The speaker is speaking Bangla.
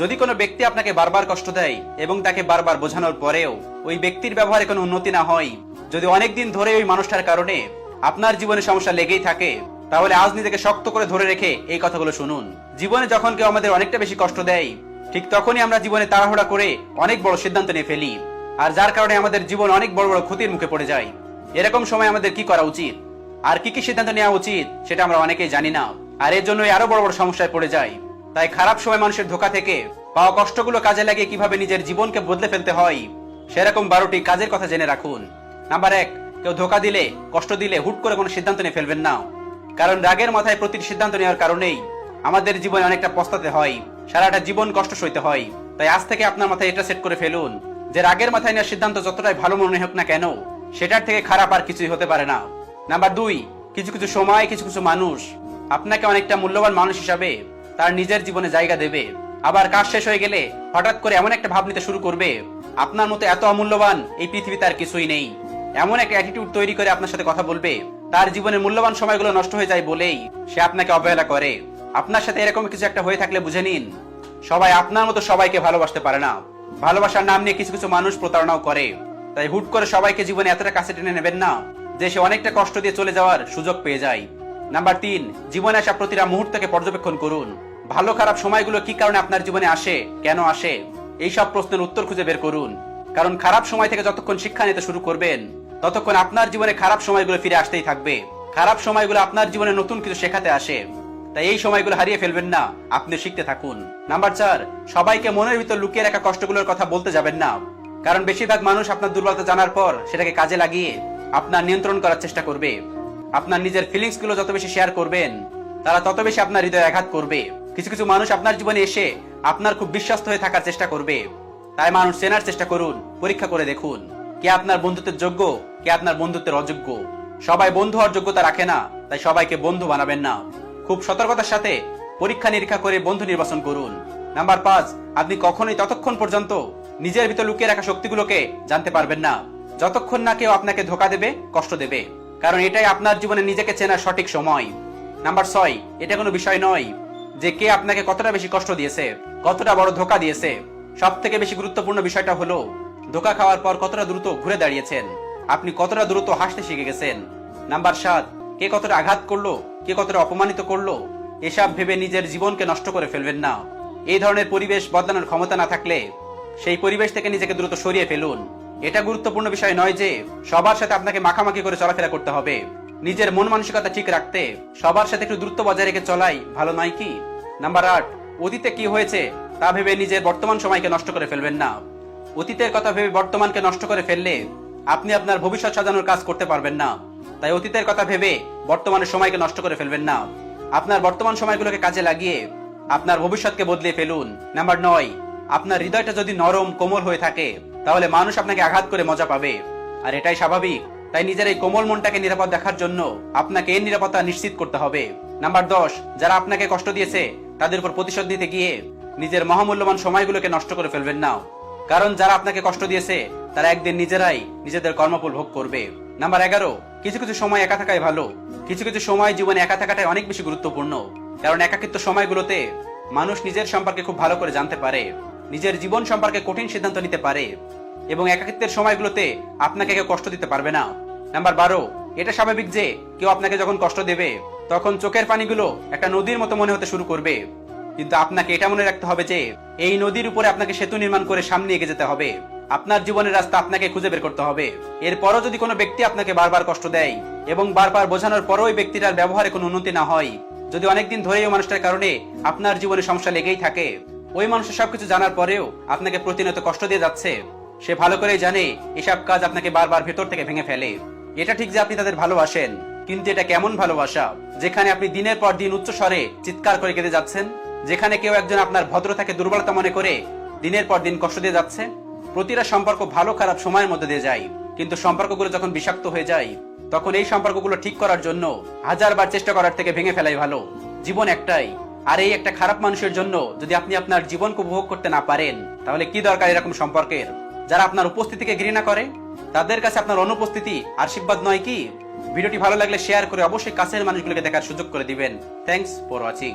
যদি কোনো ব্যক্তি আপনাকে বারবার কষ্ট দেয় এবং তাকে বারবার বোঝানোর পরেও ওই ব্যক্তির ব্যবহারে কোনো উন্নতি না হয়, যদি অনেকদিন ধরে ওই মানুষটার কারণে আপনার জীবনে সমস্যা লেগেই থাকে, তাহলে আজ নিজেকে শক্ত করে ধরে রেখে এই কথাগুলো শুনুন। জীবনে যখন কেউ আমাদের অনেকটা বেশি কষ্ট দেয়, ঠিক তখনই আমরা জীবনে তাড়াহুড়া করে অনেক বড় সিদ্ধান্ত নিয়ে ফেলি। আর যার কারণে আমাদের জীবন অনেক বড় বড় ক্ষতির মুখে পড়ে যায়। এরকম সময় আমাদের কি করা উচিত? আর কি কি সিদ্ধান্ত নেওয়া উচিত, সেটা আমরা অনেকেই জানি না। আর এর জন্যই আরও বড় বড় সমস্যায় পড়ে যায় তাই খারাপ সময় মানুষের ধোকা থেকে পাওয়া কষ্টগুলো কাজে লাগিয়ে কীভাবে নিজের জীবনকে বদলে ফেলতে হয়, সেরকম বারোটি কাজের কথা জেনে রাখুন। নাম্বার এক, কেউ ধোকা দিলে, কষ্ট দিলে হুট করে কোনো সিদ্ধান্ত নিয়ে ফেলবেন না। কারণ রাগের মাথায় প্রতিটি সিদ্ধান্ত নেওয়ার কারণেই আমাদের জীবনে অনেকটা পস্তাতে হয়, সারাটা জীবন কষ্ট সইতে হয়। তাই আজ থেকে আপনার মাথায় এটা সেট করে ফেলুন যে রাগের মাথায় নেওয়ার সিদ্ধান্ত যতটাই ভালো মনে হোক না কেন, সেটার থেকে খারাপ আর কিছুই হতে পারে না। নাম্বার দুই, কিছু কিছু সময়, কিছু কিছু মানুষ আপনাকে অনেকটা মূল্যবান মানুষ হিসাবে তার নিজের জীবনে জায়গা দেবে। আবার কাজ শেষ হয়ে গেলে হঠাৎ করে এমন একটা ভাব নিতে শুরু করবে, আপনার মতো এত অমূল্যবান এই পৃথিবীতে আর কিছুই নেই। এমন একটা অ্যাটিটিউড তৈরি করে আপনার সাথে কথা বলবে, তার জীবনের মূল্যবান সময়গুলো নষ্ট হয়ে যায় বলেই সে আপনাকে অবহেলা করে। আপনার সাথে এরকম কিছু একটা হয়ে থাকলে বুঝে নিন, সবাই আপনার মতো সবাইকে ভালোবাসতে পারে না। ভালোবাসার নাম নিয়ে কিছু কিছু মানুষ প্রতারণাও করে। তাই হুট করে সবাইকে জীবনে এতটা কাছে টেনে নেবেন না যে সে অনেকটা কষ্ট দিয়ে চলে যাওয়ার সুযোগ পেয়ে যায়। নাম্বার তিন, জীবনে আসা প্রতিটা মুহূর্তকে পর্যবেক্ষণ করুন। ভালো খারাপ সময়গুলো কি কারণে আপনার জীবনে আসে? কেন আসে? এই সব প্রশ্নের উত্তর খুঁজে বের করুন। কারণ খারাপ সময় থেকে যতক্ষণ শিক্ষা নিতে শুরু করবেন, ততক্ষণ আপনার জীবনে খারাপ সময়গুলো ফিরে আসতেই থাকবে। খারাপ সময়গুলো আপনার জীবনে নতুন কিছু শেখাতে আসে। তাই এই সময়গুলো হারিয়ে ফেলবেন না, আপনি শিখতে থাকুন। নাম্বার চার, সবাইকে মনের ভিতর লুকিয়ে রাখা কষ্টগুলোর কথা বলতে যাবেন না। কারণ বেশিরভাগ মানুষ আপনার দুর্বলতা জানার পর সেটাকে কাজে লাগিয়ে আপনার নিয়ন্ত্রণ করার চেষ্টা করবে। আপনার নিজের ফিলিংসগুলো যত বেশি শেয়ার করবেন, তারা তত বেশি আপনার হৃদয়ে আঘাত করবে। কিছু কিছু মানুষ আপনার জীবনে এসে আপনার খুব বিশ্বস্ত হয়ে থাকার চেষ্টা করবে। তাই মানুষ চেনার চেষ্টা করুন, পরীক্ষা করে দেখুন। কে আপনার বন্ধুত্বের যোগ্য, কে আপনার বন্ধুত্বের অযোগ্য। সবাই বন্ধু হওয়ার যোগ্যতা রাখে না, তাই সবাইকে বন্ধু বানাবেন না। খুব সতর্কতার সাথে পরীক্ষা নিরীক্ষা করে বন্ধু নির্বাচন করুন। নাম্বার পাঁচ, আপনি কখনোই ততক্ষণ পর্যন্ত নিজের ভিতর লুকিয়ে রাখা শক্তিগুলোকে জানতে পারবেন না। যতক্ষণ না কেউ আপনাকে ধোকা দেবে, কষ্ট দেবে। কারণ এটাই আপনার জীবনে নিজেকে চেনার সঠিক সময়। নাম্বার ছয়, এটা কোনো বিষয় নয়। যে কে আপনাকে কতটা বেশি কষ্ট দিয়েছে, কতটা বড় ধোকা দিয়েছে সব থেকে বেশি গুরুত্বপূর্ণ বিষয়টা হলো, ধোকা খাওয়ার পর কতটা দ্রুত ঘুরে দাঁড়িয়েছেন, আপনি কতটা দ্রুত হাসতে শিখে গেছেন। নাম্বার সাত, কে কতটা আঘাত করল, কে কতটা অপমানিত করল, এসব ভেবে নিজের জীবনকে নষ্ট করে ফেলবেন না। এই ধরনের পরিবেশ বদলানোর ক্ষমতা না থাকলে সেই পরিবেশ থেকে নিজেকে দ্রুত সরিয়ে ফেলুন। এটা গুরুত্বপূর্ণ বিষয় নয় যে সবার সাথে আপনাকে মাখামাখি করে চলাফেরা করতে হবে। নিজের মন মানসিকতা ঠিক রাখতে সবার সাথে একটু দ্রুত বজায় রেখে চলাই ভালো নয় কি? নাম্বার আট অতীতে কি হয়েছে তা ভেবে নিজের বর্তমান সময়কে নষ্ট করে ফেলবেন না। অতীতের কথা ভেবে বর্তমানকে নষ্ট করে ফেললে আপনি আপনার ভবিষ্যৎ সাজানোর কাজ করতে পারবেন না। তাই অতীতের কথা ভেবে বর্তমানের সময়কে নষ্ট করে ফেলবেন না। আপনার বর্তমান সময়গুলোকে কাজে লাগিয়ে আপনার ভবিষ্যৎকে বদলে ফেলুন। নাম্বার নয়, আপনার হৃদয়টা যদি নরম, কোমল হয়ে থাকে, তাহলে মানুষ আপনাকে আঘাত করে মজা পাবে। আর এটাই স্বাভাবিক। তাই নিজের এই কোমল মনটাকে নিরাপদ দেখার জন্য আপনাকে এর নিরাপত্তা নিশ্চিত করতে হবে। নাম্বার দশ, যারা আপনাকে কষ্ট দিয়েছে তাদের উপর প্রতিশোধ দিতে গিয়ে নিজের মহামূল্যবান সময়গুলোকে নষ্ট করে ফেলবেন না। কারণ যারা আপনাকে কষ্ট দিয়েছে, তারা একদিন নিজেরাই নিজেদের কর্মফল ভোগ করবে। নাম্বার এগারো, কিছু কিছু সময় একা থাকাই ভালো। কিছু কিছু সময় জীবনে একা থাকাটাই অনেক বেশি গুরুত্বপূর্ণ। কারণ একাকিত্ব সময়গুলোতে মানুষ নিজের সম্পর্কে খুব ভালো করে জানতে পারে, নিজের জীবন সম্পর্কে কঠিন সিদ্ধান্ত নিতে পারে, এবং একাকিত্বের সময়গুলোতে আপনাকে কেউ কষ্ট দিতে পারবে না। নাম্বার বারো, এটা স্বাভাবিক যে কেউ আপনাকে যখন কষ্ট দেবে তখন চোখের পানিগুলো একটা নদীর মতো মনে হতে শুরু করবে। কিন্তু আপনাকে এটা মনে রাখতে হবে যে, এই নদীর উপরে আপনাকে সেতু নির্মাণ করে সামনে এগিয়ে যেতে হবে। আপনার জীবনের রাস্তা আপনাকে খুঁজে বের করতে হবে। এরপরও যদি কোনো ব্যক্তি আপনাকে বারবার কষ্ট দেয় এবং বারবার বোঝানোর পরও ওই ব্যক্তিটার ব্যবহারে কোনো উন্নতি না হয়, যদি অনেকদিন ধরে ওই মানুষটার কারণে আপনার জীবনে সমস্যা লেগেই থাকে, ওই মানুষের সবকিছু জানার পরেও আপনাকে প্রতিনিয়ত কষ্ট দিয়ে যাচ্ছে। সে ভালো করেই জানে এসব কাজ আপনাকে বারবার ভেতর থেকে ভেঙে ফেলে। এটা ঠিক যে আপনি তাদের ভালোবাসেন, কিন্তু এটা কেমন ভালোবাসা? যেখানে আপনি দিনের পর দিন উচ্চ স্বরে চিৎকার করে কেঁদে যাচ্ছেন, যেখানে কেউ একজন আপনার ভদ্রতাকে দুর্বলতা মনে করে দিনের পর দিন কষ্ট দিয়ে যাচ্ছে, প্রতিটা সম্পর্ক ভালো খারাপ সময়ের মধ্যে দিয়ে যায়। কিন্তু সম্পর্কগুলো যখন বিষাক্ত হয়ে যায়, তখন এই সম্পর্কগুলো ঠিক করার জন্য হাজারবার চেষ্টা করার থেকে ভেঙে ফেলাই ভালো। জীবন একটাই। আর এই একটা খারাপ মানুষের জন্য যদি আপনি আপনার জীবনকে উপভোগ করতে না পারেন, তাহলে কি দরকার এরকম সম্পর্কের? যারা আপনার উপস্থিতিকে ঘৃণা করে, তাদের কাছে আপনার অনুপস্থিতি আশীর্বাদ নয় কি? ভিডিওটি ভালো লাগলে শেয়ার করে অবশ্যই কাছের মানুষগুলোকে দেখার সুযোগ করে দিবেন। Thanks for watching